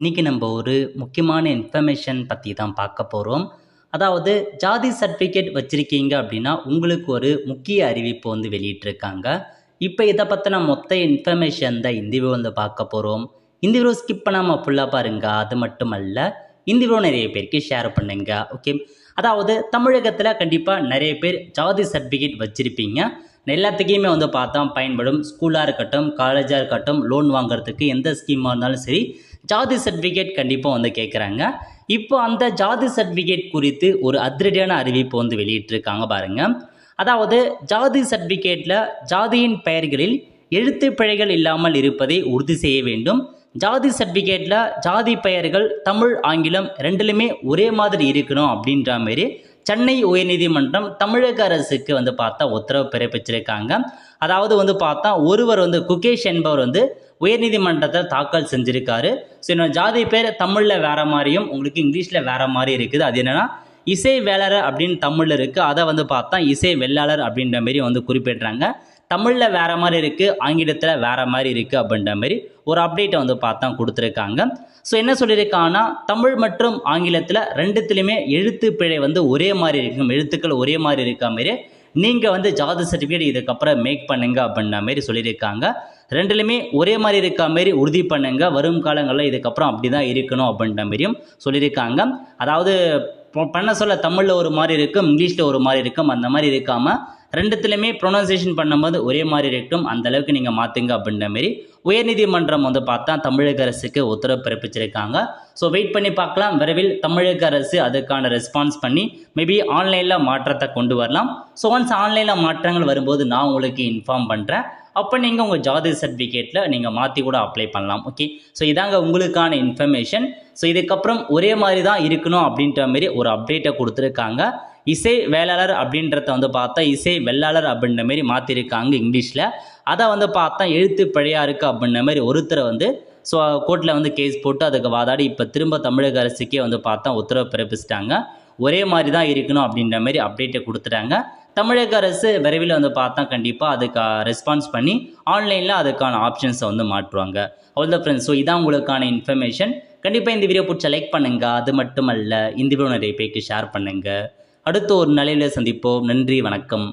இன்றைக்கி நம்ம ஒரு முக்கியமான இன்ஃபர்மேஷன் பற்றி தான் பார்க்க போகிறோம் அதாவது ஜாதி சர்டிஃபிகேட் வச்சுருக்கீங்க அப்படின்னா உங்களுக்கு ஒரு முக்கிய அறிவிப்பு வந்து வெளியிட்டிருக்காங்க. இப்போ இதை பற்றின மொத்த இன்ஃபர்மேஷன் தான் இந்த வந்து பார்க்க போகிறோம் இந்த வீடியோ ஸ்கிப் பண்ணாமல் ஃபுல்லாக பாருங்க. அது மட்டும் அல்ல வீடியோ நிறைய பேருக்கு ஷேர் பண்ணுங்க ஓகே அதாவது தமிழகத்தில் கண்டிப்பாக நிறைய பேர் ஜாதி சர்டிஃபிகேட் வச்சுருப்பீங்க. எல்லாத்துக்குமே வந்து பார்த்தா பயன்படும். ஸ்கூலாக இருக்கட்டும் காலேஜாக இருக்கட்டும் லோன் வாங்குறதுக்கு எந்த ஸ்கீமாக இருந்தாலும் சரி ஜாதி சர்டிஃபிகேட் கண்டிப்பாக வந்து கேட்குறாங்க இப்போ அந்த ஜாதி சர்டிஃபிகேட் குறித்து ஒரு அதிரடியான அறிவிப்பு வந்து வெளியிட்டிருக்காங்க பாருங்கள் அதாவது ஜாதி சர்டிஃபிகேட்டில் ஜாதியின் பெயர்களில் எழுத்து பிழைகள் இல்லாமல் இருப்பதை உறுதி செய்ய வேண்டும். ஜாதி சர்டிஃபிகேட்டில் ஜாதி பெயர்கள் தமிழ் ஆங்கிலம் ரெண்டுலையுமே ஒரே மாதிரி இருக்கணும் அப்படின்ற மாதிரி சென்னை உயர்நீதிமன்றம் தமிழக அரசுக்கு வந்து பார்த்தா உத்தரவு பிறப்பிச்சிருக்காங்க. அதாவது வந்து பார்த்தா ஒருவர் வந்து குகேஷ் என்பவர் வந்து உயர்நீதிமன்றத்தில் தாக்கல் செஞ்சிருக்காரு. ஸோ என்னோட ஜாதி பேர் தமிழில் வேற மாதிரியும் உங்களுக்கு இங்கிலீஷில் வேற மாதிரி இருக்குது. அது என்னன்னா இசை வேளாளர் அப்படின்னு தமிழில் இருக்குது அதை வந்து பார்த்தா இசை வெள்ளாளர் அப்படின்ற மாரி வந்து குறிப்பிடுறாங்க. தமிழில் வேறு மாதிரி இருக்குது ஆங்கிலத்தில் வேறு மாதிரி இருக்குது அப்படின்ற மாதிரி ஒரு அப்டேட்டை வந்து பார்த்தா கொடுத்துருக்காங்க. ஸோ என்ன சொல்லியிருக்காங்கன்னா தமிழ் மற்றும் ஆங்கிலத்தில் ரெண்டுத்துலேயுமே எழுத்து பிழை வந்து ஒரே மாதிரி இருக்கும் எழுத்துக்கள் ஒரே மாதிரி இருக்க மாரி. நீங்கள் வந்து ஜாதி சர்டிஃபிகேட் இதுக்கப்புறம் மேக் பண்ணுங்க அப்படின்ற மாதிரி சொல்லியிருக்காங்க. ரெண்டுலையுமே ஒரே மாதிரி இருக்க மாரி உறுதி பண்ணுங்க. வரும் காலங்களில் இதுக்கப்புறம் அப்படி தான் இருக்கணும் அப்படின்ற மாதிரியும் சொல்லியிருக்காங்க. அதாவது பண்ண சொல்ல தமிழில் ஒரு மாதிரி இருக்கும் இங்கிலீஷில் ஒரு மாதிரி இருக்கும் அந்த மாதிரி இருக்காமல் ரெண்டுத்துலையுமே ப்ரொனன்சியேஷன் பண்ணும்போது ஒரே மாதிரி இருக்கும் அந்த அளவுக்கு நீங்கள் மாற்றுங்க அப்படின்ற மாரி உயர்நீதிமன்றம் வந்து பார்த்தா தமிழக அரசுக்கு உத்தரவு பிறப்பிச்சிருக்காங்க. ஸோ வெயிட் பண்ணி பார்க்கலாம். விரைவில் தமிழக அரசு அதுக்கான ரெஸ்பான்ஸ் பண்ணி மேபி ஆன்லைனில் மாற்றத்தை கொண்டு வரலாம். ஸோ ஒன்ஸ் ஆன்லைனில் மாற்றங்கள் வரும்போது நான் உங்களுக்கு இன்ஃபார்ம் பண்ணுறேன் அப்போ நீங்கள் உங்கள் ஜாதி சர்டிஃபிகேட்டில் நீங்கள் மாற்றி கூட அப்ளை பண்ணலாம் ஓகே ஸோ இதாங்க உங்களுக்கான இன்ஃபர்மேஷன் ஸோ இதுக்கப்புறம் ஒரே மாதிரி தான் இருக்கணும் அப்படின்ற மாதிரி ஒரு அப்டேட்டை கொடுத்துருக்காங்க. இசை வேளாளர் அப்படின்றத வந்து பார்த்தா இசை வெள்ளாளர் அப்படின்ற மாதிரி மாற்றிருக்காங்க இங்கிலீஷில். அதை வந்து பார்த்தா எழுத்து பிழையாக இருக்குது அப்படின்ற மாதிரி ஒருத்தரை வந்து ஸோ கோர்ட்டில் வந்து கேஸ் போட்டு அதுக்கு வாதாடி இப்போ திரும்ப தமிழக அரசுக்கே வந்து பார்த்தா உத்தரவு பிறப்பிச்சிட்டாங்க. ஒரே மாதிரி தான் இருக்கணும் அப்படின்ற மாதிரி அப்டேட்டை கொடுத்துட்டாங்க. தமிழக அரசு விரைவில் வந்து பார்த்தா கண்டிப்பாக அதுக்கு ரெஸ்பான்ஸ் பண்ணி ஆன்லைனில் அதுக்கான ஆப்ஷன்ஸை வந்து மாற்றுவாங்க. அவ்வளோ ஃப்ரெண்ட்ஸ் ஸோ இதான் உங்களுக்கான இன்ஃபர்மேஷன் கண்டிப்பாக இந்த வீடியோ பிடிச்ச லைக் பண்ணுங்கள் அது மட்டும் அல்ல இந்த வீடியோ நிறைய பேருக்கு ஷேர் பண்ணுங்கள் அடுத்து ஒரு நிலையில் சந்திப்போம். நன்றி வணக்கம்.